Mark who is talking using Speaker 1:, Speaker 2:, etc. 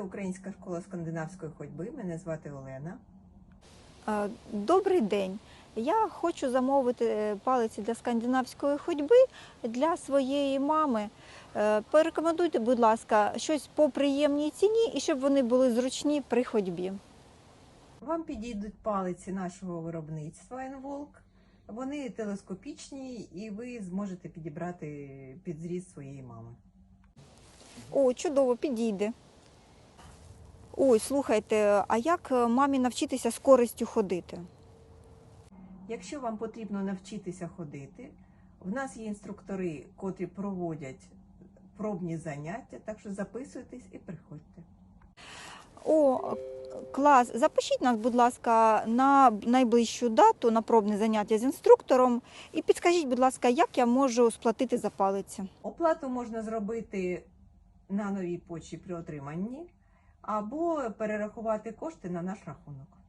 Speaker 1: Українська школа скандинавської ходьби. Мене звати Олена.
Speaker 2: Добрий день. Я хочу замовити е, палиці для скандинавської ходьби для своєї мами. Е, Порекомендуйте, будь ласка, щось по приємній ціні і щоб вони були зручні при ходьбі.
Speaker 1: Вам підійдуть палиці нашого виробництва Енволк. Вони телескопічні і ви зможете підібрати під зріст своєї мами.
Speaker 2: О, чудово, підійде. Ой, слухайте, а як е, мамі навчитися з користю ходити?
Speaker 1: Якщо вам потрібно навчитися ходити, в нас є інструктори, котрі проводять пробні заняття, так що записуйтесь і приходьте.
Speaker 2: О, клас. Запишіть нас, будь ласка, на найближчу дату на пробне заняття з інструктором і підскажіть, будь ласка, як я можу сплатити за палиці.
Speaker 1: Оплату можна зробити на новій почті при отриманні або перерахувати кошти на наш рахунок.